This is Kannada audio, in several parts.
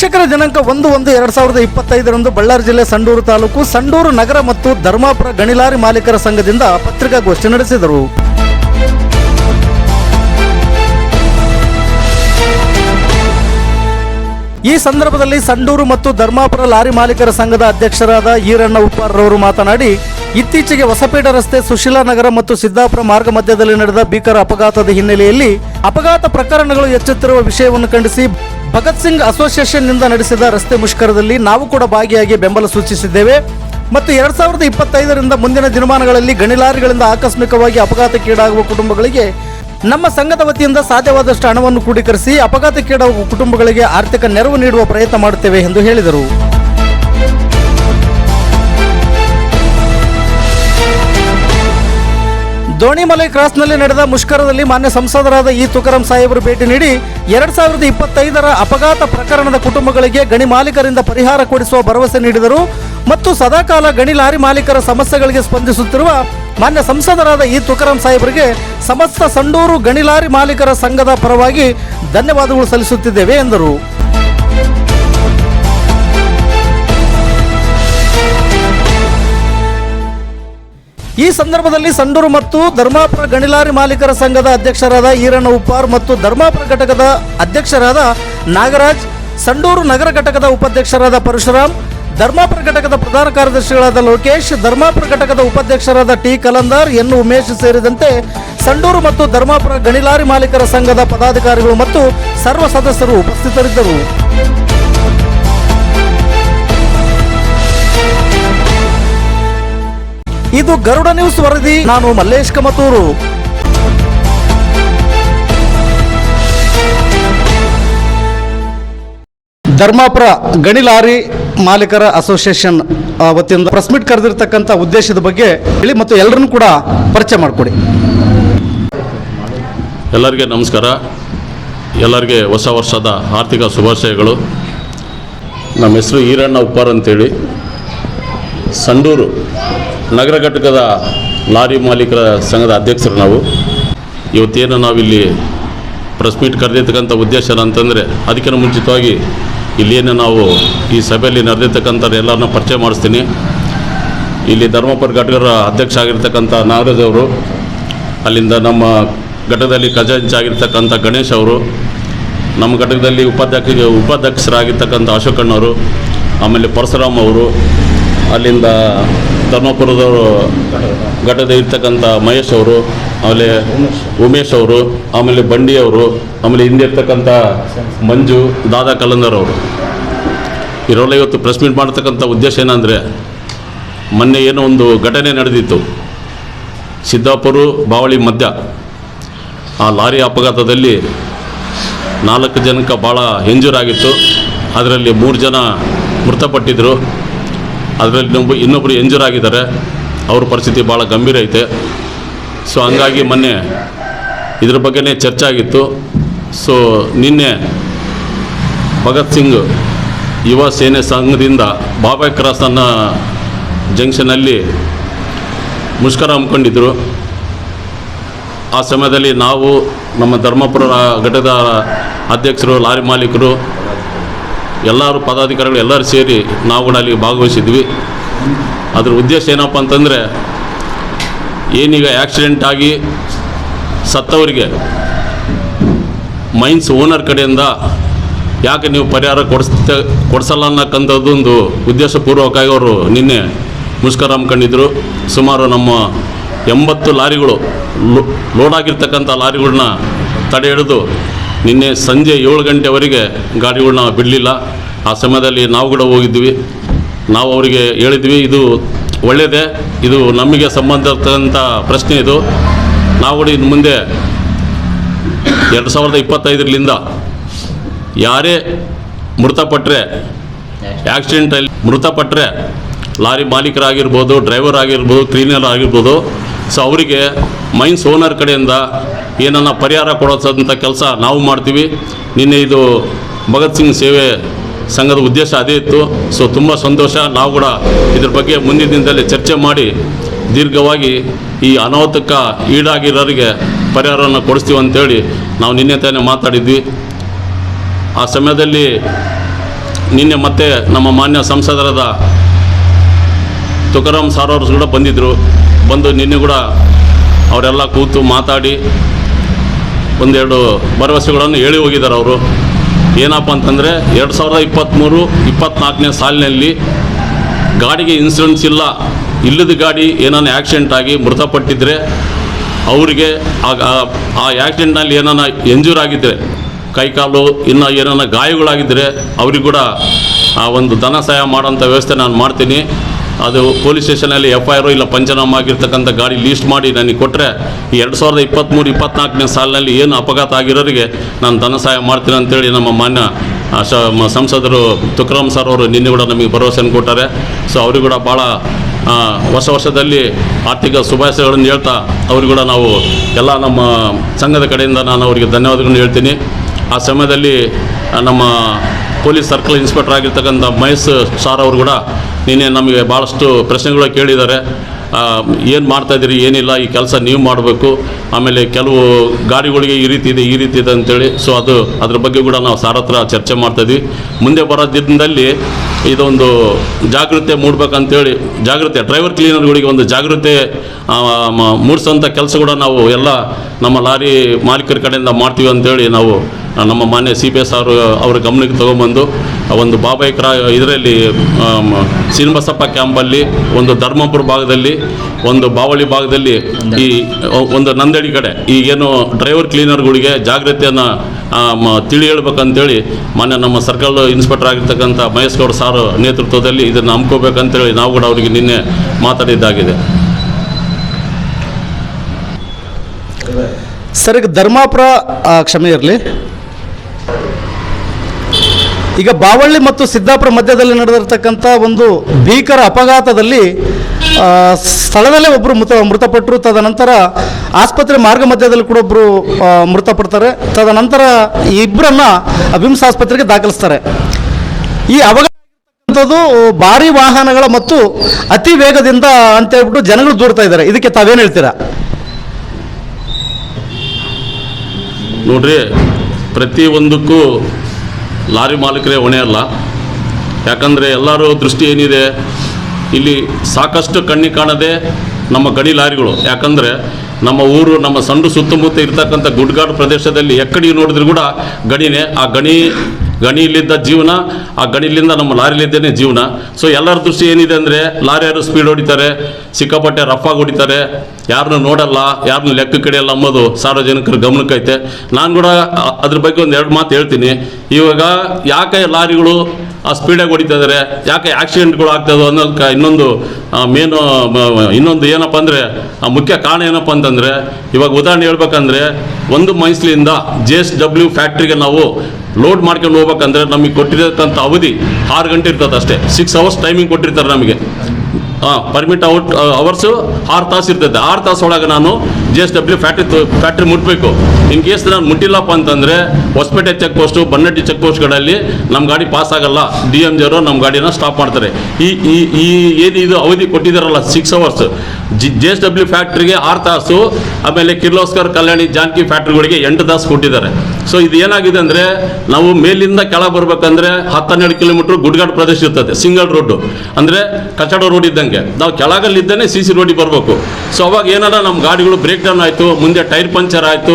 ವೀಕ್ಷಕರ ದಿನಾಂಕ ಒಂದು ಒಂದು ಎರಡು ಸಾವಿರದ ಇಪ್ಪತ್ತೈದರಂದು ಬಳ್ಳಾರಿ ಜಿಲ್ಲೆ ಸಂಡೂರು ತಾಲೂಕು ಸಂಡೂರು ನಗರ ಮತ್ತು ಧರ್ಮಾಪುರ ಗಣಿಲಾರಿ ಮಾಲೀಕರ ಸಂಘದಿಂದ ಪತ್ರಿಕಾಗೋಷ್ಠಿ ನಡೆಸಿದರು. ಈ ಸಂದರ್ಭದಲ್ಲಿ ಸಂಡೂರು ಮತ್ತು ಧರ್ಮಾಪುರ ಲಾರಿ ಮಾಲೀಕರ ಸಂಘದ ಅಧ್ಯಕ್ಷರಾದ ಈರಣ್ಣ ಉಪ್ಪಾರರವರು ಮಾತನಾಡಿ, ಇತ್ತೀಚೆಗೆ ಹೊಸಪೇಟ ರಸ್ತೆ ಸುಶೀಲಾ ನಗರ ಮತ್ತು ಸಿದ್ದಾಪುರ ಮಾರ್ಗ ಮಧ್ಯದಲ್ಲಿ ನಡೆದ ಭೀಕರ ಅಪಘಾತದ ಹಿನ್ನೆಲೆಯಲ್ಲಿ ಅಪಘಾತ ಪ್ರಕರಣಗಳು ಹೆಚ್ಚುತ್ತಿರುವ ವಿಷಯವನ್ನು ಖಂಡಿಸಿ ಭಗತ್ ಸಿಂಗ್ ಅಸೋಸಿಯೇಷನ್ನಿಂದ ನಡೆಸಿದ ರಸ್ತೆ ಮುಷ್ಕರದಲ್ಲಿ ನಾವು ಕೂಡ ಭಾಗಿಯಾಗಿ ಬೆಂಬಲ ಸೂಚಿಸಿದ್ದೇವೆ. ಮತ್ತು ಎರಡ್ ಸಾವಿರದ ಇಪ್ಪತ್ತೈದರಿಂದ ಮುಂದಿನ ದಿನಮಾನಗಳಲ್ಲಿ ಗಣಿಲಾರಿಗಳಿಂದ ಆಕಸ್ಮಿಕವಾಗಿ ಅಪಘಾತಕ್ಕೀಡಾಗುವ ಕುಟುಂಬಗಳಿಗೆ ನಮ್ಮ ಸಂಘದ ವತಿಯಿಂದ ಸಾಧ್ಯವಾದಷ್ಟು ಹಣವನ್ನು ಕ್ರೋಢೀಕರಿಸಿ ಅಪಘಾತಕ್ಕೀಡಾಗುವ ಕುಟುಂಬಗಳಿಗೆ ಆರ್ಥಿಕ ನೆರವು ನೀಡುವ ಪ್ರಯತ್ನ ಮಾಡುತ್ತೇವೆ ಎಂದು ಹೇಳಿದರು. ದೋಣಿಮಲೈ ಕ್ರಾಸ್ನಲ್ಲಿ ನಡೆದ ಮುಷ್ಕರದಲ್ಲಿ ಮಾನ್ಯ ಸಂಸದರಾದ ಇ. ತುಕಾರಾಂ ಸಾಹೇಬರು ಭೇಟಿ ನೀಡಿ ಎರಡ್ ಸಾವಿರದ ಇಪ್ಪತ್ತೈದರ ಅಪಘಾತ ಪ್ರಕರಣದ ಕುಟುಂಬಗಳಿಗೆ ಗಣಿ ಮಾಲೀಕರಿಂದ ಪರಿಹಾರ ಕೊಡಿಸುವ ಭರವಸೆ ನೀಡಿದರು ಮತ್ತು ಸದಾಕಾಲ ಗಣಿ ಲಾರಿ ಮಾಲೀಕರ ಸಮಸ್ಯೆಗಳಿಗೆ ಸ್ಪಂದಿಸುತ್ತಿರುವ ಮಾನ್ಯ ಸಂಸದರಾದ ಇ. ತುಕಾರಾಂ ಸಾಹೇಬರಿಗೆ ಸಮಸ್ತ ಸಂಡೂರು ಗಣಿ ಲಾರಿ ಮಾಲೀಕರ ಸಂಘದ ಪರವಾಗಿ ಧನ್ಯವಾದಗಳು ಸಲ್ಲಿಸುತ್ತಿದ್ದೇವೆ ಎಂದರು. ಈ ಸಂದರ್ಭದಲ್ಲಿ ಸಂಡೂರು ಮತ್ತು ಧರ್ಮಾಪುರ ಗಣಿಲಾರಿ ಮಾಲೀಕರ ಸಂಘದ ಅಧ್ಯಕ್ಷರಾದ ಈರಣ್ಣ ಉಪ್ಪಾರ್ ಮತ್ತು ಧರ್ಮಾಪುರ ಘಟಕದ ಅಧ್ಯಕ್ಷರಾದ ನಾಗರಾಜ್, ಸಂಡೂರು ನಗರ ಘಟಕದ ಉಪಾಧ್ಯಕ್ಷರಾದ ಪರಶುರಾಮ್, ಧರ್ಮಾಪುರ ಘಟಕದ ಪ್ರಧಾನ ಕಾರ್ಯದರ್ಶಿಗಳಾದ ಲೋಕೇಶ್, ಧರ್ಮಾಪುರ ಘಟಕದ ಉಪಾಧ್ಯಕ್ಷರಾದ ಟಿ ಕಲಂದರ್, ಎನ್ ಉಮೇಶ್ ಸೇರಿದಂತೆ ಸಂಡೂರು ಮತ್ತು ಧರ್ಮಾಪುರ ಗಣಿಲಾರಿ ಮಾಲೀಕರ ಸಂಘದ ಪದಾಧಿಕಾರಿಗಳು ಮತ್ತು ಸರ್ವ ಸದಸ್ಯರು ಉಪಸ್ಥಿತರಿದ್ದರು. ಇದು ಗರುಡ ನ್ಯೂಸ್ ವರದಿ. ನಾನು ಮಲ್ಲೇಶ್ ಕಮತೂರು. ಧರ್ಮಾಪುರ ಗಣಿ ಲಾರಿ ಮಾಲೀಕರ ಅಸೋಸಿಯೇಷನ್ ಆ, ವತಿಯಿಂದ ಪ್ರೆಸ್ ಮೀಟ್ ಕರೆದಿರ್ತಕ್ಕಂಥ ಉದ್ದೇಶದ ಬಗ್ಗೆ ಹೇಳಿ ಮತ್ತು ಎಲ್ಲರನ್ನು ಕೂಡ ಪರಿಚಯ ಮಾಡಿಕೊಡಿ. ಎಲ್ಲರಿಗೆ ನಮಸ್ಕಾರ. ಎಲ್ಲರಿಗೆ ಹೊಸ ವರ್ಷದ ಆರ್ಥಿಕ ಶುಭಾಶಯಗಳು. ನಮ್ಮ ಹೆಸರು ಈರಣ್ಣ ಉಪ್ಪಾರ್ ಅಂತೇಳಿ. ಸಂಡೂರು ನಗರ ಘಟಕದ ಲಾರಿ ಮಾಲೀಕರ ಸಂಘದ ಅಧ್ಯಕ್ಷರು ನಾವು. ಇವತ್ತೇನು ನಾವಿಲ್ಲಿ ಪ್ರೆಸ್ ಮೀಟ್ ಕರೆದಿರ್ತಕ್ಕಂಥ ಉದ್ದೇಶ ಅಂತಂದರೆ ಅದಕ್ಕಿಂತ ಮುಂಚಿತವಾಗಿ ಇಲ್ಲೇನು ನಾವು ಈ ಸಭೆಯಲ್ಲಿ ನಡೆದಿರ್ತಕ್ಕಂಥ ಎಲ್ಲರನ್ನ ಪರಿಚಯ ಮಾಡಿಸ್ತೀನಿ. ಇಲ್ಲಿ ಧರ್ಮಪುರ ಘಟಕರ ಅಧ್ಯಕ್ಷ ಆಗಿರ್ತಕ್ಕಂಥ ನಾಗರಾಜ್ ಅವರು, ಅಲ್ಲಿಂದ ನಮ್ಮ ಘಟಕದಲ್ಲಿ ಖಜಾಂಚಿ ಆಗಿರ್ತಕ್ಕಂಥ ಗಣೇಶ್ ಅವರು, ನಮ್ಮ ಘಟಕದಲ್ಲಿ ಉಪಾಧ್ಯಕ್ಷ ಉಪಾಧ್ಯಕ್ಷರಾಗಿರ್ತಕ್ಕಂಥ ಅಶೋಕಣ್ಣವರು, ಆಮೇಲೆ ಪರಶುರಾಮ್ ಅವರು ಅಲ್ಲಿಂದ ಧರ್ಮಪುರದವರು ಘಟದ ಇರ್ತಕ್ಕಂಥ ಮಹೇಶ್ ಅವರು, ಆಮೇಲೆ ಉಮೇಶ್ ಅವರು, ಆಮೇಲೆ ಬಂಡಿ ಅವರು, ಆಮೇಲೆ ಹಿಂದೆ ಇರ್ತಕ್ಕಂಥ ಮಂಜು, ದಾದಾ ಕಲಂದರ್ ಅವರು. ಇರೋಲ್ಲ ಇವತ್ತು ಪ್ರೆಸ್ ಮೀಟ್ ಮಾಡ್ತಕ್ಕಂಥ ಉದ್ದೇಶ ಏನಂದರೆ, ಮೊನ್ನೆ ಏನೋ ಒಂದು ಘಟನೆ ನಡೆದಿತ್ತು. ಸಿದ್ದಾಪುರ ಬಾವಳಿ ಮಧ್ಯ. ಆ ಲಾರಿ ಅಪಘಾತದಲ್ಲಿ ನಾಲ್ಕು ಜನಕ್ಕೆ ಭಾಳ ಎಂಜೂರಾಗಿತ್ತು ಅದರಲ್ಲಿ ಮೂರು ಜನ ಮೃತಪಟ್ಟಿದ್ದರು ಅದರಲ್ಲಿ ಇನ್ನೊಬ್ಬ ಇನ್ನೊಬ್ಬರು ಎಂಜೂರಾಗಿದ್ದಾರೆ ಅವ್ರ ಪರಿಸ್ಥಿತಿ ಭಾಳ ಗಂಭೀರ ಐತೆ. ಸೊ ಹಂಗಾಗಿ ಮೊನ್ನೆ ಇದ್ರ ಬಗ್ಗೆನೇ ಚರ್ಚೆ ಆಗಿತ್ತು. ಸೊ ನಿನ್ನೆ ಭಗತ್ ಸಿಂಗ್ ಯುವ ಸೇನೆ ಸಂಘದಿಂದ ಬಾಬಾ ಕ್ರಾಸ್ ಅನ್ನೋ ಜಂಕ್ಷನಲ್ಲಿ ಮುಷ್ಕರ ಹಮ್ಮಿಕೊಂಡಿದ್ದರು ಆ ಸಮಯದಲ್ಲಿ ನಾವು ನಮ್ಮ ಧರ್ಮಪುರ ಘಟಕದ ಅಧ್ಯಕ್ಷರು, ಲಾರಿ ಮಾಲೀಕರು ಎಲ್ಲರೂ ಪದಾಧಿಕಾರಿಗಳು ಎಲ್ಲರೂ ಸೇರಿ ನಾವು ಕೂಡ ಅಲ್ಲಿಗೆ ಭಾಗವಹಿಸಿದ್ವಿ. ಅದ್ರ ಉದ್ದೇಶ ಏನಪ್ಪ ಅಂತಂದರೆ, ಏನೀಗ ಆಕ್ಸಿಡೆಂಟ್ ಆಗಿ ಸತ್ತವರಿಗೆ ಮೈನ್ಸ್ ಓನರ್ ಕಡೆಯಿಂದ ಯಾಕೆ ನೀವು ಪರಿಹಾರ ಕೊಡಿಸ್ತ, ಕೊಡಿಸಲ್ಲ ಅನ್ನಕ್ಕಂಥದ್ದೊಂದು ಉದ್ದೇಶಪೂರ್ವಕವಾಗಿ ಅವರು ನಿನ್ನೆ ಮುಷ್ಕರ ಹಮ್ಮಿಕೊಂಡಿದ್ದರು ಸುಮಾರು ನಮ್ಮ ಎಂಬತ್ತು ಲಾರಿಗಳು ಲೋಡ್ ಆಗಿರ್ತಕ್ಕಂಥ ಲಾರಿಗಳನ್ನ ತಡೆ ಹಿಡಿದು ನಿನ್ನೆ ಸಂಜೆ ಏಳು ಗಂಟೆವರೆಗೆ ಗಾಡಿಗಳನ್ನ ಬಿಡಲಿಲ್ಲ. ಆ ಸಮಯದಲ್ಲಿ ನಾವು ಕೂಡ ಹೋಗಿದ್ವಿ. ನಾವು ಅವರಿಗೆ ಹೇಳಿದ್ವಿ, ಇದು ಒಳ್ಳೆಯದೇ ಇದು ನಮಗೆ ಸಂಬಂಧಿಸಿದಂಥ ಪ್ರಶ್ನೆ ಇದು. ನಾವು ಕೂಡ ಇನ್ನು ಮುಂದೆ ಎರಡು ಸಾವಿರದ ಇಪ್ಪತ್ತೈದರಿಂದ ಯಾರೇ ಮೃತಪಟ್ಟರೆ ಆಕ್ಸಿಡೆಂಟಲ್ಲಿ ಮೃತಪಟ್ಟರೆ ಲಾರಿ ಮಾಲೀಕರಾಗಿರ್ಬೋದು ಡ್ರೈವರ್ ಆಗಿರ್ಬೋದು ಕ್ಲೀನರ್ ಆಗಿರ್ಬೋದು ಸೊ ಅವರಿಗೆ ಮೈನ್ಸ್ ಓನರ್ ಕಡೆಯಿಂದ ಏನನ್ನ ಪರಿಹಾರ ಕೊಡೋದಂಥ ಕೆಲಸ ನಾವು ಮಾಡ್ತೀವಿ. ನಿನ್ನೆ ಇದು ಭಗತ್ ಸಿಂಗ್ ಸೇವೆ ಸಂಘದ ಉದ್ದೇಶ ಅದೇ ಇತ್ತು. ಸೊ ತುಂಬ ಸಂತೋಷ. ನಾವು ಕೂಡ ಇದ್ರ ಬಗ್ಗೆ ಮುಂದಿನ ದಿನದಲ್ಲಿ ಚರ್ಚೆ ಮಾಡಿ ದೀರ್ಘವಾಗಿ ಈ ಅನಾಹುತಕ್ಕೆ ಈಡಾಗಿರೋರಿಗೆ ಪರಿಹಾರವನ್ನು ಕೊಡಿಸ್ತೀವಿ ಅಂತೇಳಿ ನಾವು ನಿನ್ನೆ ತಾನೇ ಮಾತಾಡಿದ್ವಿ. ಆ ಸಮಯದಲ್ಲಿ ನಿನ್ನೆ ಮತ್ತೆ ನಮ್ಮ ಮಾನ್ಯ ಸಂಸದರಾದ ತುಕಾರಾಮ್ ಸಾರ್ ಅವರು ಕೂಡ ಬಂದಿದ್ದರು ಬಂದು ನಿನ್ನೆ ಕೂಡ ಅವರೆಲ್ಲ ಕೂತು ಮಾತಾಡಿ ಒಂದೆರಡು ಭರವಸೆಗಳನ್ನು ಹೇಳಿ ಹೋಗಿದ್ದಾರೆ ಅವರು. ಏನಪ್ಪ ಅಂತಂದರೆ ಎರಡು ಸಾವಿರದ ಇಪ್ಪತ್ತ್ಮೂರು ಇಪ್ಪತ್ತ್ನಾಲ್ಕನೇ ಸಾಲಿನಲ್ಲಿ ಗಾಡಿಗೆ ಇನ್ಸೂರೆನ್ಸ್ ಇಲ್ಲ. ಇಲ್ಲದ ಗಾಡಿ ಏನಾನ ಆ್ಯಕ್ಸಿಡೆಂಟ್ ಆಗಿ ಮೃತಪಟ್ಟಿದ್ರೆ ಅವರಿಗೆ ಆ ಆ್ಯಕ್ಸಿಡೆಂಟ್ನಲ್ಲಿ ಏನಾನ ಎಂಜೂರ್ ಆಗಿದ್ದರೆ ಕೈಕಾಲು ಇನ್ನು ಏನಾನ ಗಾಯಗಳಾಗಿದ್ದರೆ ಅವ್ರಿಗೆ ಕೂಡ ಆ ಒಂದು ಧನ ಸಹಾಯ ಮಾಡೋಂಥ ವ್ಯವಸ್ಥೆ ನಾನು ಮಾಡ್ತೀನಿ. ಅದು ಪೊಲೀಸ್ ಸ್ಟೇಷನಲ್ಲಿ ಎಫ್ ಐ ಆರ್ ಇಲ್ಲ ಪಂಚನಾಮ ಆಗಿರ್ತಕ್ಕಂಥ ಗಾಡಿ ಲೀಸ್ಟ್ ಮಾಡಿ ನನಗೆ ಕೊಟ್ಟರೆ ಎರಡು ಸಾವಿರದ ಇಪ್ಪತ್ತ್ಮೂರು ಇಪ್ಪತ್ನಾಲ್ಕನೇ ಸಾಲಿನಲ್ಲಿ ಏನು ಅಪಘಾತ ಆಗಿರೋರಿಗೆ ನಾನು ಧನ ಸಹಾಯ ಮಾಡ್ತೀನಿ ಅಂತೇಳಿ ನಮ್ಮ ಮಾನ್ಯ ಶ ಸಂಸದರು ತುಕರಾಮ್ ಸರ್ ಅವರು ನಿನ್ನೆ ಕೂಡ ನಮಗೆ ಭರವಸೆಯನ್ನು ಕೊಟ್ಟಾರೆ. ಸೊ ಅವ್ರಿಗೆ ಕೂಡ ಭಾಳ ಹೊಸ ವರ್ಷದಲ್ಲಿ ಆರ್ಥಿಕ ಶುಭಾಶಯಗಳನ್ನು ಹೇಳ್ತಾ ಅವ್ರಿಗೂ ಕೂಡ ನಾವು ಎಲ್ಲ ನಮ್ಮ ಸಂಘದ ಕಡೆಯಿಂದ ನಾನು ಅವರಿಗೆ ಧನ್ಯವಾದಗಳನ್ನು ಹೇಳ್ತೀನಿ. ಆ ಸಮಯದಲ್ಲಿ ನಮ್ಮ ಪೊಲೀಸ್ ಸರ್ಕಲ್ ಇನ್ಸ್ಪೆಕ್ಟರ್ ಆಗಿರ್ತಕ್ಕಂಥ ಮಹೇಶ್ ಸಾರ್ ಅವರು ಕೂಡ ನಿನ್ನೆ ನಮಗೆ ಭಾಳಷ್ಟು ಪ್ರಶ್ನೆಗಳು ಕೇಳಿದ್ದಾರೆ. ಏನು ಮಾಡ್ತಾಯಿದ್ದೀರಿ ಏನಿಲ್ಲ, ಈ ಕೆಲಸ ನೀವು ಮಾಡಬೇಕು. ಆಮೇಲೆ ಕೆಲವು ಗಾಡಿಗಳಿಗೆ ಈ ರೀತಿ ಇದೆ, ಈ ರೀತಿ ಇದೆ ಅಂತೇಳಿ. ಸೊ ಅದು ಅದ್ರ ಬಗ್ಗೆ ಕೂಡ ನಾವು ಸಾರ್ ಹತ್ರ ಚರ್ಚೆ ಮಾಡ್ತಾಯಿದ್ವಿ ಮುಂದೆ ಬರೋ ದಿನದಲ್ಲಿ ಇದೊಂದು ಜಾಗೃತಿ ಮೂಡ್ಬೇಕಂತೇಳಿ, ಜಾಗೃತಿ, ಡ್ರೈವರ್ ಕ್ಲೀನರ್ಗಳಿಗೆ ಒಂದು ಜಾಗೃತಿ ಮೂಡಿಸೋಂಥ ಕೆಲಸ ಕೂಡ ನಾವು ಎಲ್ಲ ನಮ್ಮ ಲಾರಿ ಮಾಲೀಕರ ಕಡೆಯಿಂದ ಮಾಡ್ತೀವಿ ಅಂತೇಳಿ ನಾವು ನಮ್ಮ ಮಾನ್ಯ ಸಿ ಪಿ ಎಸ್ ಅವರು ಅವರ ಗಮನಕ್ಕೆ ತೊಗೊಂಬಂದು ಒಂದು ಬಾಬಾಯಿ ಕ್ರಾ ಇದರಲ್ಲಿ ಶ್ರೀನಿವಾಸಪ್ಪ ಕ್ಯಾಂಪಲ್ಲಿ, ಒಂದು ಧರ್ಮಪುರ ಭಾಗದಲ್ಲಿ, ಒಂದು ಬಾವಳಿ ಭಾಗದಲ್ಲಿ ಈ ಒಂದು ನಂದಡಿ ಕಡೆ ಈಗೇನು ಡ್ರೈವರ್ ಕ್ಲೀನರ್ಗಳಿಗೆ ಜಾಗೃತಿಯನ್ನು ತಿಳಿ ಹೇಳ್ಬೇಕಂತೇಳಿ ಮೊನ್ನೆ ನಮ್ಮ ಸರ್ಕಲ್ ಇನ್ಸ್ಪೆಕ್ಟರ್ ಆಗಿರ್ತಕ್ಕಂಥ ಮಹೇಶ್ ಗೌಡ ಸಾರ್ ನೇತೃತ್ವದಲ್ಲಿ ಇದನ್ನು ಹಮ್ಕೋಬೇಕಂತೇಳಿ ನಾವು ಕೂಡ ಅವರಿಗೆ ನಿನ್ನೆ ಮಾತಾಡಿದ್ದಾಗಿದೆ. ಸರ್, ಈಗ ಧರ್ಮಾಪುರ ಕ್ಷಮೆ ಇರಲಿ. ಈಗ ಬಾವಳ್ಳಿ ಮತ್ತು ಸಿದ್ದಾಪುರ ಮಧ್ಯದಲ್ಲಿ ನಡೆದಿರ್ತಕ್ಕಂಥ ಒಂದು ಭೀಕರ ಅಪಘಾತದಲ್ಲಿ ಸ್ಥಳದಲ್ಲೇ ಒಬ್ಬರು ಮೃತ, ಮೃತಪಟ್ಟರು. ತದನಂತರ ಆಸ್ಪತ್ರೆ ಮಾರ್ಗ ಮಧ್ಯದಲ್ಲಿ ಕೂಡ ಒಬ್ಬರು ಮೃತಪಡ್ತಾರೆ. ತದನಂತರ ಇಬ್ಬರನ್ನ ವಿಮ್ಸ್ ಆಸ್ಪತ್ರೆಗೆ ದಾಖಲಿಸ್ತಾರೆ. ಈ ಅಪಘಾತ ಭಾರಿ ವಾಹನಗಳ ಮತ್ತು ಅತಿ ವೇಗದಿಂದ ಅಂತ ಹೇಳ್ಬಿಟ್ಟು ಜನಗಳು ದೂರ್ತಾ ಇದ್ದಾರೆ. ಇದಕ್ಕೆ ತಾವೇನು ಹೇಳ್ತೀರಾ? ನೋಡ್ರಿ, ಪ್ರತಿಯೊಂದಕ್ಕೂ ಲಾರಿ ಮಾಲೀಕರೇ ಹೊಣೆ ಅಲ್ಲ. ಯಾಕಂದರೆ ಎಲ್ಲರೂ ದೃಷ್ಟಿ ಏನಿದೆ, ಇಲ್ಲಿ ಸಾಕಷ್ಟು ಕಣ್ಣಿ ಕಾಣದೆ ನಮ್ಮ ಗಡಿ ಲಾರಿಗಳು. ಯಾಕಂದರೆ ನಮ್ಮ ಊರು, ನಮ್ಮ ಸಂಡು ಸುತ್ತಮುತ್ತ ಇರ್ತಕ್ಕಂಥ ಗುಡ್ಗಾಡು ಪ್ರದೇಶದಲ್ಲಿ ಎಕ್ಕಡಿ ನೋಡಿದ್ರು ಕೂಡ ಗಣಿನೇ, ಆ ಗಣಿ ಗಣಿಲಿದ್ದ ಜೀವನ, ಆ ಗಣಿಲಿಂದ ನಮ್ಮ ಲಾರಿಲಿದ್ದೇನೆ ಜೀವನ. ಸೊ ಎಲ್ಲರ ದೃಷ್ಟಿ ಏನಿದೆ ಅಂದರೆ ಲಾರಿಯಾರು ಸ್ಪೀಡ್ ಹೊಡಿತಾರೆ, ಸಿಕ್ಕಾಪಟ್ಟೆ ರಫಾಗಿ ಹೊಡಿತಾರೆ ಯಾರನ್ನೂ ನೋಡಲ್ಲ ಯಾರನ್ನೂ ಲೆಕ್ಕ ಕಡೆಯಲ್ಲ ಅಂಬೋದು ಸಾರ್ವಜನಿಕರ ಗಮನಕ್ಕೈತೆ ನಾನು ಕೂಡ ಅದ್ರ ಬಗ್ಗೆ ಒಂದು ಎರಡು ಮಾತು ಹೇಳ್ತೀನಿ. ಇವಾಗ ಯಾಕೆ ಲಾರಿಗಳು, ಆ ಸ್ಪೀಡಾಗಿ ಹೊಡಿತಾ ಇದ್ದಾರೆ ಯಾಕೆ ಆಕ್ಸಿಡೆಂಟ್ಗಳು ಆಗ್ತದೋ ಅನ್ನೋದಕ್ಕೆ ಇನ್ನೊಂದು ಮೇನು ಇನ್ನೊಂದು ಏನಪ್ಪ ಅಂದರೆ ಮುಖ್ಯ ಕಾರಣ ಏನಪ್ಪ ಅಂತಂದರೆ, ಇವಾಗ ಉದಾಹರಣೆ ಹೇಳ್ಬೇಕಂದ್ರೆ, ಒಂದು ಮೈಸ್ಲಿಂದ ಜೆ ಎಸ್ ಡಬ್ಲ್ಯೂ ಫ್ಯಾಕ್ಟ್ರಿಗೆ ನಾವು ಲೋಡ್ ಮಾಡ್ಕೊಂಡು ಹೋಗ್ಬೇಕಂದ್ರೆ ನಮಗೆ ಕೊಟ್ಟಿರತಕ್ಕಂಥ ಅವಧಿ ಆರು ಗಂಟೆ ಇರ್ತದೆ ಅಷ್ಟೇ. ಸಿಕ್ಸ್ ಅವರ್ಸ್ ಟೈಮಿಂಗ್ ಕೊಟ್ಟಿರ್ತಾರೆ ನಮಗೆ. ಹಾಂ ಪರ್ಮಿಟ್ ಔಟ್ ಅವರ್ಸು ಆರು ತಾಸು ಇರ್ತದೆ. ಆರು ತಾಸು ಒಳಗೆ ನಾನು G S W factory factory ಮುಟ್ಟಬೇಕು ಇನ್ ಕೇಸ್ ನಾನು ಮುಟ್ಟಿಲ್ಲಪ್ಪ ಅಂತಂದರೆ, Hosapete check post Bannatti check ಪೋಸ್ಟ್ಗಳಲ್ಲಿ ನಮ್ಮ ಗಾಡಿ ಪಾಸ್ ಆಗಲ್ಲ. ಡಿ ಎಂ ಜಿಯವರು ನಮ್ಮ ಗಾಡಿನ ಸ್ಟಾಪ್ ಮಾಡ್ತಾರೆ. ಈ ಈ ಏನು ಇದು ಅವಧಿ ಕೊಟ್ಟಿದ್ದಾರಲ್ಲ six hours G J S W ಫ್ಯಾಕ್ಟ್ರಿಗೆ ಆರು ತಾಸು, ಆಮೇಲೆ ಕಿರ್ಲೋಸ್ಕರ್, ಕಲ್ಯಾಣಿ, ಜಾನಕಿ ಫ್ಯಾಕ್ಟ್ರಿಗಳಿಗೆ ಎಂಟು ತಾಸು ಕೊಟ್ಟಿದ್ದಾರೆ. ಸೊ ಇದು ಏನಾಗಿದೆ ಅಂದರೆ, ನಾವು ಮೇಲಿಂದ ಕೆಳ ಬರಬೇಕಂದ್ರೆ ಹತ್ತೆರಡು ಕಿಲೋಮೀಟ್ರ್ ಗುಡ್ಗಾಡ್ ಪ್ರದೇಶ ಇರ್ತದೆ ಸಿಂಗಲ್ ರೋಡು ಅಂದರೆ ಕಚಡ ರೋಡ್ ಇದ್ದಂಗೆ. ನಾವು ಕೆಳಗಲ್ಲಿದ್ದೇನೆ ಸಿ ಸಿ ರೋಡಿಗೆ ಬರಬೇಕು. ಸೊ ಅವಾಗ ಏನಾರ ನಮ್ಮ ಗಾಡಿಗಳು ಬ್ರೇಕ್ ಡೌನ್ ಆಯಿತು, ಮುಂದೆ ಟೈರ್ ಪಂಚರ್ ಆಯಿತು,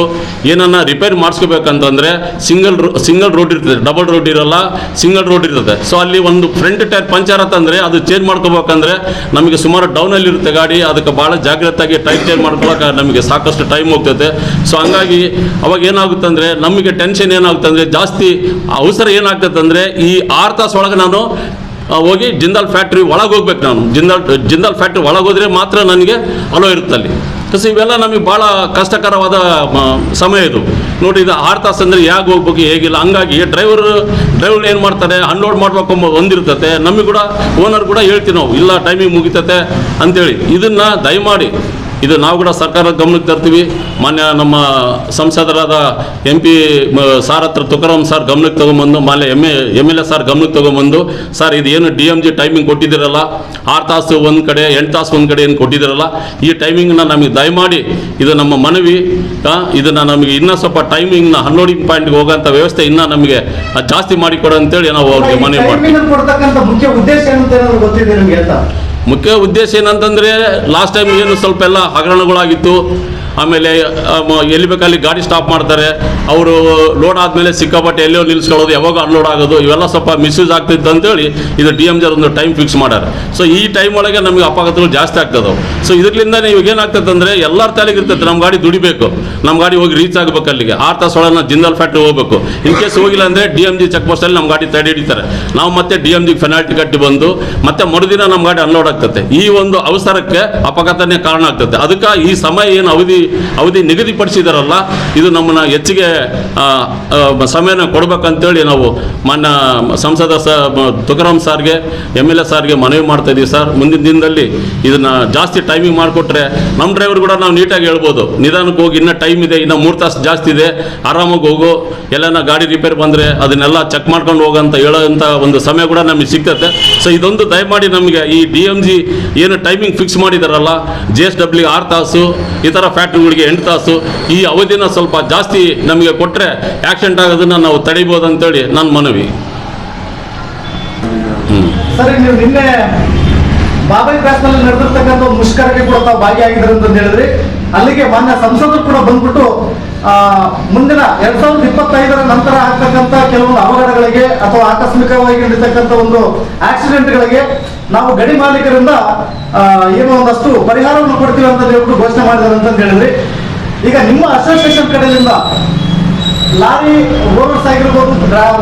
ಏನನ್ನ ರಿಪೇರಿ ಮಾಡಿಸ್ಕೋಬೇಕಂತಂದರೆ ಸಿಂಗಲ್ ಸಿಂಗಲ್ ರೋಡ್ ಇರ್ತದೆ ಡಬಲ್ ರೋಡ್ ಇರಲ್ಲ ಸಿಂಗಲ್ ರೋಡ್ ಇರ್ತದೆ. ಸೊ ಅಲ್ಲಿ ಒಂದು ಫ್ರಂಟ್ ಟೈರ್ ಪಂಚರ್ ಅಂತಂದ್ರೆ ಅದು ಚೇಂಜ್ ಮಾಡ್ಕೋಬೇಕಂದ್ರೆ ನಮಗೆ ಸುಮಾರು ಡೌನಲ್ಲಿ ಇರುತ್ತೆ ಗಾಡಿ, ಅದಕ್ಕೆ ಭಾಳ ಜಾಗ್ರತೆಯಾಗಿ ಟೈರ್ ಚೇಂಜ್ ಮಾಡ್ಕೊಳಕ್ಕೆ ನಮಗೆ ಸಾಕಷ್ಟು ಟೈಮ್ ಹೋಗ್ತದೆ. ಸೊ ಹಂಗಾಗಿ ಅವಾಗ ಏನಾಗುತ್ತೆ ಅಂದರೆ ನಮಗೆ ಟೆನ್ಷನ್ ಏನಾಗುತ್ತೆ ಅಂದರೆ ಜಾಸ್ತಿ ಅವಸರ ಏನಾಗ್ತದೆ ಅಂದರೆ ಈ ಆರು ತಾಸು ಒಳಗೆ ನಾನು ಹೋಗಿ ಜಿಂದಾಲ್ ಫ್ಯಾಕ್ಟ್ರಿ ಒಳಗೆ ಹೋಗ್ಬೇಕು ನಾನು. ಜಿಂದಾಲ್ ಜಿಂದಾಲ್ ಫ್ಯಾಕ್ಟ್ರಿ ಒಳಗೆ ಹೋದ್ರೆ ಮಾತ್ರ ನನಗೆ ಅಲೋ ಇರುತ್ತೆ ಅಲ್ಲಿ ಸೊ ಇವೆಲ್ಲ ನಮಗೆ ಭಾಳ ಕಷ್ಟಕರವಾದ ಸಮಯ ಇದು. ನೋಡಿ, ಇದು ಆರು ತಾಸು ಅಂದರೆ ಹೇಗೆ ಹೋಗ್ಬೇಕು, ಹೇಗಿಲ್ಲ. ಹಂಗಾಗಿ ಡ್ರೈವರ್ ಡ್ರೈವರ್ ಏನು ಮಾಡ್ತಾರೆ ಅನ್ಲೋಡ್ ಮಾಡ್ಬೇಕು ಒಂದಿರ್ತತೆ. ನಮಗೆ ಕೂಡ ಓನರ್ ಕೂಡ ಹೇಳ್ತೀವಿ ನಾವು, ಇಲ್ಲ ಟೈಮಿಂಗ್ ಮುಗಿತತೆ ಅಂತೇಳಿ. ಇದನ್ನು ದಯಮಾಡಿ, ಇದು ನಾವು ಕೂಡ ಸರ್ಕಾರದ ಗಮನಕ್ಕೆ ತರ್ತೀವಿ. ಮಾನ್ಯ ನಮ್ಮ ಸಂಸದರಾದ ಎಂ ಪಿ ಸಾರ್ ಹತ್ರ ತುಕಾರಾಮ್ ಸರ್ ಗಮನಕ್ಕೆ ತೊಗೊಂಬಂದು, ಮಾನ್ಯ M A M L A sir ಗಮನಕ್ಕೆ ತೊಗೊಂಬಂದು, ಸರ್, ಇದು ಏನು ಡಿ ಎಂ ಜಿ ಟೈಮಿಂಗ್ ಕೊಟ್ಟಿದ್ದೀರಲ್ಲ ಆರು ತಾಸು ಒಂದು ಕಡೆ ಎಂಟು ತಾಸು ಒಂದು ಕಡೆ ಏನು ಕೊಟ್ಟಿದ್ದೀರಲ್ಲ ಈ ಟೈಮಿಂಗ್ನ ನಮಗೆ ದಯಮಾಡಿ ಇದು ನಮ್ಮ ಮನವಿ ಇದನ್ನು ನಮಗೆ ಇನ್ನೂ ಸ್ವಲ್ಪ ಟೈಮಿಂಗ್ನ ಅನ್ಲೋಡಿಂಗ್ ಪಾಯಿಂಟ್ಗೆ ಹೋಗೋಂಥ ವ್ಯವಸ್ಥೆ ಇನ್ನೂ ನಮಗೆ ಜಾಸ್ತಿ ಮಾಡಿಕೊಡು ಅಂತೇಳಿ ನಾವು ಅವ್ರಿಗೆ ಮನವಿ ಮಾಡ್ತೀವಿ. ಮುಖ್ಯ ಉದ್ದೇಶ ಏನಂತಂದರೆ ಲಾಸ್ಟ್ ಟೈಮ್ ಏನು ಸ್ವಲ್ಪ ಎಲ್ಲ ಹಗರಣಗಳಾಗಿತ್ತು ಆಮೇಲೆ ಎಲ್ಲಿ ಬೇಕಲ್ಲಿ ಗಾಡಿ ಸ್ಟಾಪ್ ಮಾಡ್ತಾರೆ. ಅವರು ಲೋಡ್ ಆದಮೇಲೆ ಸಿಕ್ಕಾಪಟ್ಟೆ ಎಲ್ಲೋ ನಿಲ್ಲಿಸ್ಕೊಳ್ಳೋದು ಯಾವಾಗ ಅನ್ಲೋಡ್ ಆಗೋದು, ಇವೆಲ್ಲ ಸ್ವಲ್ಪ ಮಿಸ್ಯೂಸ್ ಆಗ್ತಿತ್ತು ಅಂತೇಳಿ ಇದು ಡಿ ಎಂ ಜರ್ ಒಂದು ಟೈಮ್ ಫಿಕ್ಸ್ ಮಾಡ್ಯಾರ. ಸೊ ಈ ಟೈಮ್ ಒಳಗೆ ನಮಗೆ ಅಪಘಾತಗಳು ಜಾಸ್ತಿ ಆಗ್ತದೆ ಸೊ ಇದರಿಂದ ನೀವು ಏನಾಗ್ತದೆ ಅಂದರೆ, ಎಲ್ಲರ ತಲೆಗೆ ಇರ್ತದೆ ನಮ್ಮ ಗಾಡಿ ದುಡಿಬೇಕು. ನಮ್ಮ ಗಾಡಿ ಹೋಗಿ ರೀಚ್ ಆಗಬೇಕು ಅಲ್ಲಿಗೆ. ಆರು ತಾಸು ಒಳಗೆ ಜಿಂದಾಲ್ ಫ್ಯಾಕ್ಟ್ರಿ ಹೋಗಬೇಕು. ಇನ್ ಕೇಸ್ ಹೋಗಿಲ್ಲ ಅಂದರೆ ಡಿ ಎಂ ಜಿ ಚೆಕ್ ಪೋಸ್ಟಲ್ಲಿ ನಮ್ಮ ಗಾಡಿ ತಡೆ ಹಿಡಿತಾರೆ. ನಾವು ಮತ್ತೆ ಡಿ ಎಂ ಜಿಗೆ ಫೆನಾಲ್ಟಿ ಕಟ್ಟಿ ಬಂದು, ಮತ್ತೆ ಮರುದಿನ ನಮ್ಮ ಗಾಡಿ ಅನ್ಲೋಡ್ ಆಗ್ತದೆ ಈ ಒಂದು ಅವಸರಕ್ಕೆ ಅಪಘಾತನೇ ಕಾರಣ ಆಗ್ತದೆ ಅದಕ್ಕೆ ಈ ಸಮಯ ಏನು ಅವಧಿ ಅವಧಿ ನಿಗದಿಪಡಿಸಿದಾರಲ್ಲ, ಇದು ನಮ್ಮನ್ನ ಹೆಚ್ಚಿಗೆ ಸಮಯನ ಕೊಡ್ಬೇಕಂತೇಳಿ ನಾವು ಮಾನ್ಯ ಸಂಸದ ಸ ತುಕರಾಮ್ ಸಾರ್ಗೆ, ಎಂ ಎಲ್ ಎ ಸಾರ್ಗೆ ಮನವಿ ಮಾಡ್ತಾ ಇದೀವಿ ಸರ್. ಮುಂದಿನ ದಿನದಲ್ಲಿ ಇದನ್ನ ಜಾಸ್ತಿ ಟೈಮಿಂಗ್ ಮಾಡಿಕೊಟ್ರೆ ನಮ್ಮ ಡ್ರೈವರ್ ಕೂಡ ನಾವು ನೀಟಾಗಿ ಹೇಳ್ಬೋದು. ನಿಧಾನಕ್ಕೆ ಹೋಗಿ, ಇನ್ನೂ ಟೈಮ್ ಇದೆ, ಇನ್ನೂ ಮೂರು ತಾಸು ಜಾಸ್ತಿ ಇದೆ, ಆರಾಮಾಗಿ ಹೋಗು, ಎಲ್ಲನ ಗಾಡಿ ರಿಪೇರ್ ಬಂದರೆ ಅದನ್ನೆಲ್ಲ ಚೆಕ್ ಮಾಡ್ಕೊಂಡು ಹೋಗಂತ ಹೇಳೋಂಥ ಒಂದು ಸಮಯ ಕೂಡ ನಮಗೆ ಸಿಗ್ತದೆ. ಸೊ ಇದೊಂದು ದಯಮಾಡಿ ನಮಗೆ ಈ ಡಿ ಏನು ಟೈಮಿಂಗ್ ಫಿಕ್ಸ್ ಮಾಡಿದಾರಲ್ಲ ಜಿ ಎಸ್ ಡಬ್ಲ್ಯೂ ಆರು ತಾಸು, ಈ ಥರ ಫ್ಯಾಕ್ಟ್ರಿಗಳಿಗೆ ಎಂಟು ತಾಸು, ಈ ಅವಧಿನ ಸ್ವಲ್ಪ ಜಾಸ್ತಿ ನಮಗೆ ಕೊಟ್ಟರೆ ಆಕ್ಸಿಡೆಂಟ್ ಆಗೋದನ್ನು ನಾವು ತಡಿಬೋದು ಅಂತೇಳಿ ನನ್ನ ಮನವಿ. ಬಾಬಾಯಿ ಕ್ರಾಸ್ನಲ್ಲಿ ನಡೆದಿರ್ತಕ್ಕಂಥ ಮುಷ್ಕರಕ್ಕೆ ಕೂಡ ತಾವು ಭಾಗಿಯಾಗಿದ್ರು ಅಂತ ಹೇಳಿದ್ರಿ. ಅಲ್ಲಿಗೆ ಮಾನ್ಯ ಸಂಸದರು ಕೂಡ ಬಂದ್ಬಿಟ್ಟು ಮುಂದಿನ ಎರಡ್ ಸಾವಿರದ ಇಪ್ಪತ್ತೈದರ ನಂತರ ಆಗ್ತಕ್ಕಂಥ ಕೆಲವೊಂದು ಅವಘಡಗಳಿಗೆ ಅಥವಾ ಆಕಸ್ಮಿಕವಾಗಿ ನಡೀತಕ್ಕಂಥ ಒಂದು ಆಕ್ಸಿಡೆಂಟ್ಗಳಿಗೆ ನಾವು ಗಡಿ ಮಾಲೀಕರಿಂದ ಏನೋ ಒಂದಷ್ಟು ಪರಿಹಾರವನ್ನು ಕೊಡ್ತೀವಿ ಅಂತ ಹೇಳ್ಬಿಟ್ಟು ಘೋಷಣೆ ಮಾಡಿದ್ದಾರೆ ಅಂತ ಹೇಳಿದ್ರಿ. ಈಗ ನಿಮ್ಮ ಅಸೋಸಿಯೇಷನ್ ಕಡೆಯಿಂದ ಲಾರಿ ಓನರ್ಸ್ ಆಗಿರ್ಬೋದು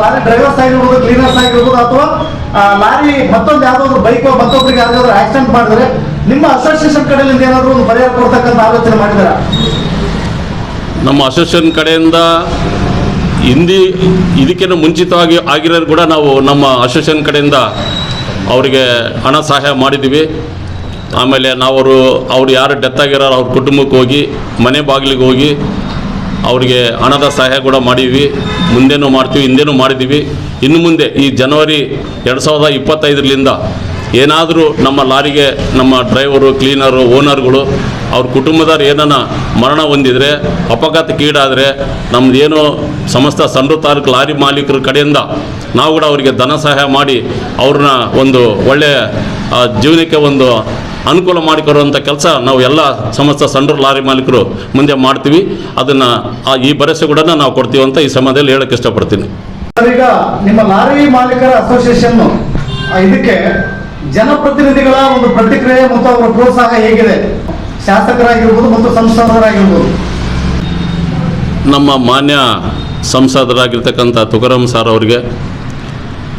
ಲಾರಿ ಡ್ರೈವರ್ಸ್ ಆಗಿರ್ಬೋದು ಕ್ಲೀನರ್ಸ್ ಆಗಿರ್ಬೋದು ಅಥವಾ ಲಾರಿ ಮತ್ತೊಂದು ಯಾವ್ದಾದ್ರು ಬೈಕ್ ಮತ್ತೊಬ್ಬರಿಗೆ ಯಾವ್ದಾದ್ರು ಆಕ್ಸಿಡೆಂಟ್ ಮಾಡಿದ್ರೆ ನಿಮ್ಮ ಅಸೋಸಿಯೇಷನ್ ಕಡೆಯಿಂದ ಏನಾದ್ರು ಒಂದು ಪರಿಹಾರ ಕೊಡ್ತಕ್ಕಂಥ ಆಲೋಚನೆ ಮಾಡಿದಾರ ನಮ್ಮ ಅಸೋಸಿಯೇಷನ್ ಕಡೆಯಿಂದ ಹಿಂದಿ ಇದಕ್ಕಿಂತ ಮುಂಚಿತವಾಗಿ ಆಗಿರೋರು ಕೂಡ ನಾವು ನಮ್ಮ ಅಸೋಸಿಯೇಷನ್ ಕಡೆಯಿಂದ ಅವರಿಗೆ ಹಣ ಸಹಾಯ ಮಾಡಿದ್ದೀವಿ. ಆಮೇಲೆ ನಾವು ಅವರು ಯಾರು ಡೆತ್ ಆಗಿರೋ ಅವ್ರ ಕುಟುಂಬಕ್ಕೆ ಹೋಗಿ, ಮನೆ ಬಾಗಿಲಿಗೆ ಹೋಗಿ ಅವರಿಗೆ ಹಣದ ಸಹಾಯ ಕೂಡ ಮಾಡೀವಿ ಮುಂದೇನೂ ಮಾಡ್ತೀವಿ, ಹಿಂದೇನೂ ಮಾಡಿದ್ದೀವಿ. ಇನ್ನು ಮುಂದೆ ಈ ಜನವರಿ ಎರಡು ಸಾವಿರದ ಇಪ್ಪತ್ತೈದರಿಂದ ಏನಾದರೂ ನಮ್ಮ ಲಾರಿಗೆ ನಮ್ಮ ಡ್ರೈವರು ಕ್ಲೀನರು ಓನರ್ಗಳು ಅವ್ರ ಕುಟುಂಬದವ್ರು ಏನನ್ನ ಮರಣ ಹೊಂದಿದರೆ ಅಪಘಾತಕ್ಕೀಡಾದರೆ ನಮ್ದು ಏನು ಸಮಸ್ತ ಸಂಡ್ರು ತಾಲೂಕು ಲಾರಿ ಮಾಲೀಕರ ಕಡೆಯಿಂದ ನಾವು ಕೂಡ ಅವರಿಗೆ ಧನ ಸಹಾಯ ಮಾಡಿ ಅವ್ರನ್ನ ಒಂದು ಒಳ್ಳೆಯ ಜೀವನಕ್ಕೆ ಒಂದು ಅನುಕೂಲ ಮಾಡಿಕೊಡುವಂಥ ಕೆಲಸ ನಾವು ಎಲ್ಲ ಸಮಸ್ತ ಸಂಡ್ರು ಲಾರಿ ಮಾಲೀಕರು ಮುಂದೆ ಮಾಡ್ತೀವಿ. ಅದನ್ನು ಈ ಭರವಸೆ ಕೂಡ ನಾವು ಕೊಡ್ತೀವಿ ಅಂತ ಈ ಸಮಯದಲ್ಲಿ ಹೇಳಕ್ಕೆ ಇಷ್ಟಪಡ್ತೀನಿ. ಈಗ ನಿಮ್ಮ ಲಾರಿ ಮಾಲೀಕರ ಅಸೋಸಿಯೇಷನ್ ಇದಕ್ಕೆ ಜನಪ್ರತಿನಿಧಿಗಳ ಒಂದು ಪ್ರತಿಕ್ರಿಯೆ ಮತ್ತು ಅವರ ಪ್ರೋತ್ಸಾಹ ಹೇಗಿದೆ? ಶಾಸಕರಾಗಿರ್ಬೋದು ಮತ್ತು ಸಂಸದರಾಗಿರ್ಬೋದು. ನಮ್ಮ ಮಾನ್ಯ ಸಂಸದರಾಗಿರ್ತಕ್ಕಂಥ ತುಕಾರಾಮ್ ಸಾರ್ ಅವರಿಗೆ,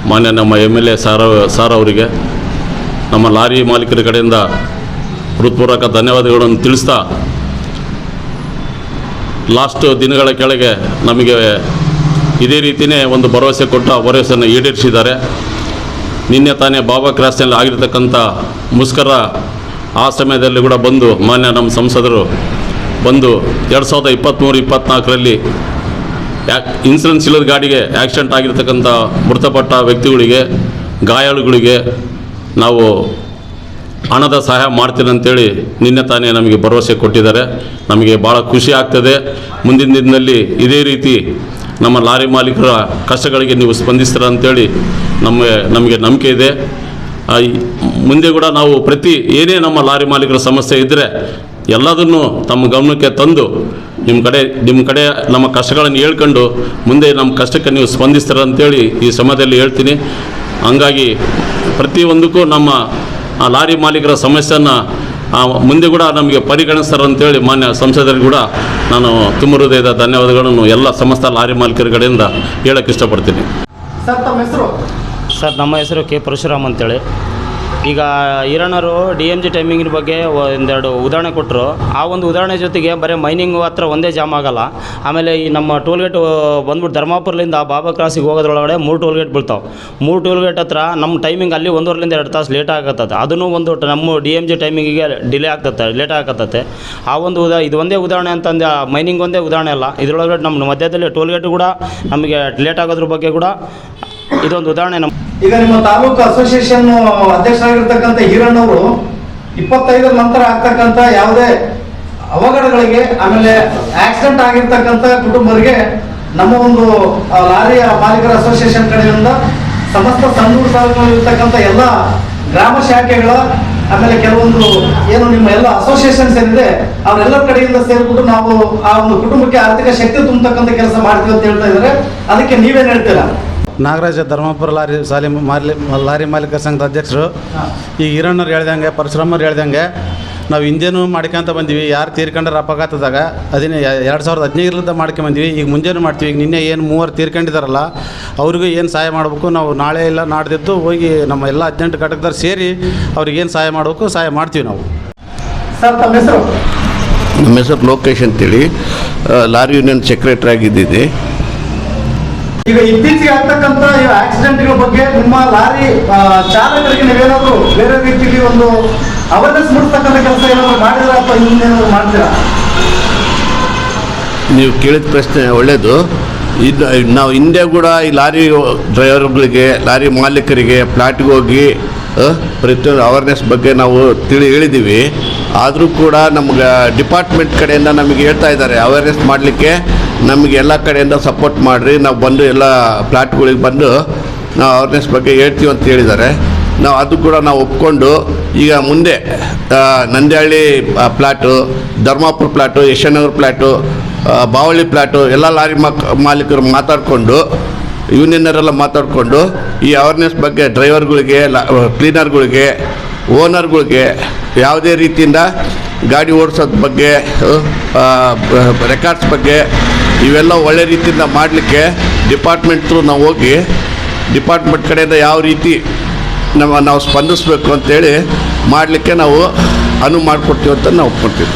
ಮಾನ್ಯ ನಮ್ಮ M L A sir sir ಅವರಿಗೆ, ನಮ್ಮ ಲಾರಿ ಮಾಲೀಕರ ಕಡೆಯಿಂದ ಹೃತ್ಪೂರ್ವಕ ಧನ್ಯವಾದಗಳನ್ನು ತಿಳಿಸ್ತಾ, ಲಾಸ್ಟ್ ದಿನಗಳ ಕೆಳಗೆ ನಮಗೆ ಇದೇ ರೀತಿಯೇ ಒಂದು ಭರವಸೆ ಕೊಟ್ಟು ಆ ಭರವಸೆಯನ್ನು ಈಡೇರಿಸಿದ್ದಾರೆ. ನಿನ್ನೆ ತಾನೇ ಬಾಬಾ ಕ್ರಾಸ್ನಲ್ಲಿ ಆಗಿರತಕ್ಕಂಥ ಮುಷ್ಕರ ಆ ಸಮಯದಲ್ಲಿ ಕೂಡ ಬಂದು ಮಾನ್ಯ ನಮ್ಮ ಸಂಸದರು ಬಂದು ಎರಡು ಸಾವಿರದ ಇಪ್ಪತ್ತ್ಮೂರು ಇಪ್ಪತ್ತ್ನಾಲ್ಕರಲ್ಲಿ ಯಾಕ್ ಇನ್ಸೂರೆನ್ಸ್ ಇಲ್ಲದ ಗಾಡಿಗೆ ಆಕ್ಸಿಡೆಂಟ್ ಆಗಿರ್ತಕ್ಕಂಥ ಮೃತಪಟ್ಟ ವ್ಯಕ್ತಿಗಳಿಗೆ, ಗಾಯಾಳುಗಳಿಗೆ ನಾವು ಹಣದ ಸಹಾಯ ಮಾಡ್ತೀನಿ ನಿನ್ನೆ ತಾನೇ ನಮಗೆ ಭರವಸೆ ಕೊಟ್ಟಿದ್ದಾರೆ. ನಮಗೆ ಭಾಳ ಖುಷಿ ಆಗ್ತದೆ. ಮುಂದಿನ ದಿನದಲ್ಲಿ ಇದೇ ರೀತಿ ನಮ್ಮ ಲಾರಿ ಮಾಲೀಕರ ಕಷ್ಟಗಳಿಗೆ ನೀವು ಸ್ಪಂದಿಸ್ತೀರ ಅಂತೇಳಿ ನಮಗೆ ನಮಗೆ ನಂಬಿಕೆ ಇದೆ. ಮುಂದೆ ಕೂಡ ನಾವು ಪ್ರತಿ ಏನೇ ನಮ್ಮ ಲಾರಿ ಮಾಲೀಕರ ಸಮಸ್ಯೆ ಇದ್ದರೆ ಎಲ್ಲದನ್ನು ತಮ್ಮ ಗಮನಕ್ಕೆ ತಂದು ನಿಮ್ಮ ಕಡೆ ನಿಮ್ಮ ಕಡೆ ನಮ್ಮ ಕಷ್ಟಗಳನ್ನು ಹೇಳ್ಕೊಂಡು ಮುಂದೆ ನಮ್ಮ ಕಷ್ಟಕ್ಕೆ ನೀವು ಸ್ಪಂದಿಸ್ತೀರ ಅಂತೇಳಿ ಈ ಸಮಯದಲ್ಲಿ ಹೇಳ್ತೀನಿ. ಹಂಗಾಗಿ ಪ್ರತಿಯೊಂದಕ್ಕೂ ನಮ್ಮ ಲಾರಿ ಮಾಲೀಕರ ಸಮಸ್ಯೆಯನ್ನು ಮುಂದೆ ಕೂಡ ನಮಗೆ ಪರಿಗಣಿಸ್ತಾರೆ ಅಂತೇಳಿ ಮಾನ್ಯ ಸಂಸದರಿಗೆ ಕೂಡ ನಾನು ತುಂಬ ಹೃದಯದ ಧನ್ಯವಾದಗಳನ್ನು ಎಲ್ಲ ಸಮಸ್ತ ಲಾರಿ ಮಾಲೀಕರ ಕಡೆಯಿಂದ ಹೇಳಕ್ಕೆ ಇಷ್ಟಪಡ್ತೀನಿ. ಸರ್, ನಮ್ಮ ಹೆಸರು ಕೆ. ಪರಶುರಾಮ್ ಅಂತೇಳಿ. ಈಗ ಹಿರಣರು ಡಿ ಎಂ ಜಿ ಟೈಮಿಂಗಿನ ಬಗ್ಗೆ ಒಂದೆರಡು ಉದಾಹರಣೆ ಕೊಟ್ಟರು ಆ ಒಂದು ಉದಾಹರಣೆ ಜೊತೆಗೆ ಬರೀ ಮೈನಿಂಗ್ ಹತ್ರ ಒಂದೇ ಜಾಮ್ ಆಗಲ್ಲ. ಆಮೇಲೆ ಈ ನಮ್ಮ ಟೋಲ್ ಗೇಟ್ ಬಂದ್ಬಿಟ್ಟು ಧರ್ಮಾಪುರದಿಂದ ಬಾಬಾ ಕ್ರಾಸಿಗೆ ಹೋಗೋದ್ರೊಳಗಡೆ ಮೂರು ಟೋಲ್ ಗೇಟ್ ಬೀಳ್ತಾವೆ. ಮೂರು ಟೋಲ್ ಗೇಟ್ ಹತ್ರ ನಮ್ಮ ಟೈಮಿಂಗ್ ಅಲ್ಲಿ ಒಂದೂವರೆಲಿಂದ ಎರಡು ತಾಸು ಲೇಟ್ ಆಗತ್ತೆ ಅದನ್ನು ಒಂದು ನಮ್ಮ ಡಿ ಎಂ ಜಿ ಟೈಮಿಂಗಿಗೆ ಡಿಲೇ ಆಗ್ತತೆ ಲೇಟ್ ಆಗತ್ತತೆ ಆ ಒಂದು ಉದಾ, ಇದು ಒಂದೇ ಉದಾಹರಣೆ ಅಂತಂದು ಮೈನಿಂಗ್ ಒಂದೇ ಉದಾಹರಣೆ ಅಲ್ಲ. ಇದರೊಳಗಡೆ ನಮ್ಮ ಮಧ್ಯದಲ್ಲಿ ಟೋಲ್ ಗೇಟ್ ಕೂಡ ನಮಗೆ ಲೇಟ್ ಆಗೋದ್ರ ಬಗ್ಗೆ ಕೂಡ ಇದೊಂದು ಉದಾಹರಣೆ ನಮ್ಮ ಈಗ ನಿಮ್ಮ ತಾಲೂಕು ಅಸೋಸಿಯೇಷನ್ ಅಧ್ಯಕ್ಷರಾಗಿರ್ತಕ್ಕಂಥ ಹೀರಣ್ಣವರು ಇಪ್ಪತ್ತೈದರ ನಂತರ ಆಗ್ತಕ್ಕಂಥ ಯಾವುದೇ ಅವಘಡಗಳಿಗೆ ಆಮೇಲೆ ಆಕ್ಸಿಡೆಂಟ್ ಆಗಿರ್ತಕ್ಕಂಥ ಕುಟುಂಬರಿಗೆ ನಮ್ಮ ಒಂದು ಲಾರಿಯ ಮಾಲೀಕರ ಅಸೋಸಿಯೇಷನ್ ಕಡೆಯಿಂದ ಸಮಸ್ತ ಸಂಡೂರು ತಾಲೂಕಿನಲ್ಲಿರ್ತಕ್ಕಂಥ ಎಲ್ಲ ಗ್ರಾಮ ಶಾಖೆಗಳ, ಆಮೇಲೆ ಕೆಲವೊಂದು ಏನು ನಿಮ್ಮ ಎಲ್ಲ ಅಸೋಸಿಯೇಷನ್ಸ್ ಏನಿದೆ ಅವರೆಲ್ಲರ ಕಡೆಯಿಂದ ಸೇರಿಬಿಟ್ಟು ನಾವು ಆ ಒಂದು ಕುಟುಂಬಕ್ಕೆ ಆರ್ಥಿಕ ಶಕ್ತಿ ತುಂಬತಕ್ಕಂಥ ಕೆಲಸ ಮಾಡ್ತೀವಿ ಅಂತ ಹೇಳ್ತಾ ಇದ್ದಾರೆ. ಅದಕ್ಕೆ ನೀವೇನು ಹೇಳ್ತೀರಾ? ನಾಗರಾಜ ಧರ್ಮಪುರ ಲಾರಿ ಸಾಲಿ ಮಾಲಿ ಲಾರಿ ಮಾಲೀಕರ ಸಂಘದ ಅಧ್ಯಕ್ಷರು. ಈಗ ಹಿರಣ್ಣವ್ರು ಹೇಳ್ದಂಗೆ ಪರಶುರಾಮವ್ರು ಹೇಳ್ದಂಗೆ ನಾವು ಹಿಂದೇನು ಮಾಡ್ಕೊಂತ ಬಂದೀವಿ. ಯಾರು ತೀರ್ಕೊಂಡ್ರೆ ಅಪಘಾತದಾಗ ಅದನ್ನೇ ಎರಡು ಸಾವಿರದ ಹದಿನೈದರಿಂದ ಮಾಡ್ಕೊಂಬಂದ್ವಿ ಈಗ ಮುಂಜಾನೆ ಮಾಡ್ತೀವಿ. ಈಗ ನಿನ್ನೆ ಏನು ಮೂವರು ತೀರ್ಕೊಂಡಿದಾರಲ್ಲ ಅವ್ರಿಗೂ ಏನು ಸಹಾಯ ಮಾಡಬೇಕು ನಾವು ನಾಳೆ ಇಲ್ಲ ನಾಡ್ದಿದ್ದು ಹೋಗಿ ನಮ್ಮ ಎಲ್ಲ ಹದಿನೆಂಟು ಘಟಕದವ್ರು ಸೇರಿ ಅವ್ರಿಗೆ ಏನು ಸಹಾಯ ಮಾಡಬೇಕು ಸಹಾಯ ಮಾಡ್ತೀವಿ ನಾವು. ಸರ್ ತಮ್ಮ ಹೆಸರು? ನಮ್ಮ ಹೆಸರು ಲೋಕೇಶ್ ಅಂತೇಳಿ. ಲಾರಿ ಯೂನಿಯನ್ ಸೆಕ್ರೆಟ್ರಿ ಆಗಿದ್ದೀನಿ ಈಗ ಇತ್ತೀಚೆಗೆ ಆಗ್ತಕ್ಕಂತ ಆಕ್ಸಿಡೆಂಟ್ಗಳ ಬಗ್ಗೆ ನಿಮ್ಮ ಲಾರಿ ಚಾಲಕರಿಗೆ ನೀವೇನಾದ್ರು ಬೇರೆ ರೀತಿಯಲ್ಲಿ ಒಂದು ಅವೇರ್ನೆಸ್ ಮೂಡಿಸ್ತಕ್ಕಂಥ ಕೆಲಸ ಏನಾದ್ರು ಮಾಡಿದ್ರ ಅಥವಾ ಇನ್ನೇನಾದ್ರು ಮಾಡ್ತೀರಾ? ನೀವು ಕೇಳಿದ ಪ್ರಶ್ನೆ ಒಳ್ಳೆಯದು ಇದು, ನಾವು ಹಿಂದೆ ಕೂಡ ಈ ಲಾರಿ ಡ್ರೈವರ್ಗಳಿಗೆ, ಲಾರಿ ಮಾಲೀಕರಿಗೆ, ಫ್ಲಾಟ್ಗೆ ಹೋಗಿ ಪ್ರತಿಯೊಂದು ಅವೇರ್ನೆಸ್ ಬಗ್ಗೆ ನಾವು ತಿಳಿ ಹೇಳಿದ್ದೀವಿ. ಆದರೂ ಕೂಡ ನಮ್ಗೆ ಡಿಪಾರ್ಟ್ಮೆಂಟ್ ಕಡೆಯಿಂದ ನಮಗೆ ಹೇಳ್ತಾ ಇದ್ದಾರೆ ಅವೇರ್ನೆಸ್ ಮಾಡಲಿಕ್ಕೆ. ನಮಗೆ ಎಲ್ಲ ಕಡೆಯಿಂದ ಸಪೋರ್ಟ್ ಮಾಡಿರಿ. ನಾವು ಬಂದು ಎಲ್ಲ ಫ್ಲಾಟ್ಗಳಿಗೆ ಬಂದು ನಾವು ಅವೇರ್ನೆಸ್ ಬಗ್ಗೆ ಹೇಳ್ತೀವಿ ಅಂತ ಹೇಳಿದ್ದಾರೆ. ನಾವು ಅದು ಕೂಡ ನಾವು ಒಪ್ಕೊಂಡು ಈಗ ಮುಂದೆ ನಂದ್ಯಾಳಿ ಆ, ಪ್ಲಾಟು ಧರ್ಮಾಪುರ ಪ್ಲ್ಯಾಟು ಯಶನಗರ ಪ್ಲ್ಯಾಟು ಬಾವಳಿ ಪ್ಲ್ಯಾಟು ಎಲ್ಲ ಲಾರಿ ಮಾಲೀಕರು ಮಾತಾಡಿಕೊಂಡು ಯೂನಿಯನ್ನರೆಲ್ಲ ಮಾತಾಡಿಕೊಂಡು ಈ ಅವೇರ್ನೆಸ್ ಬಗ್ಗೆ ಡ್ರೈವರ್ಗಳಿಗೆ ಕ್ಲೀನರ್ಗಳಿಗೆ ಓನರ್ಗಳಿಗೆ ಯಾವುದೇ ರೀತಿಯಿಂದ ಗಾಡಿ ಓಡಿಸೋದ್ ಬಗ್ಗೆ ರೆಕಾರ್ಡ್ಸ್ ಬಗ್ಗೆ ಇವೆಲ್ಲ ಒಳ್ಳೆ ರೀತಿಯಿಂದ ಮಾಡಲಿಕ್ಕೆ ಡಿಪಾರ್ಟ್ಮೆಂಟ್ ಥ್ರೂ ನಾವು ಹೋಗಿ ಡಿಪಾರ್ಟ್ಮೆಂಟ್ ಕಡೆಯಿಂದ ಯಾವ ರೀತಿ ನಮ್ಮ ನಾವು ಸ್ಪಂದಿಸಬೇಕು ಅಂತೇಳಿ ಮಾಡಲಿಕ್ಕೆ ನಾವು ಅನುವು ಮಾಡಿಕೊಡ್ತೀವಿ ಅಂತ ನಾವು ಒಪ್ಕೊಳ್ತೀವಿ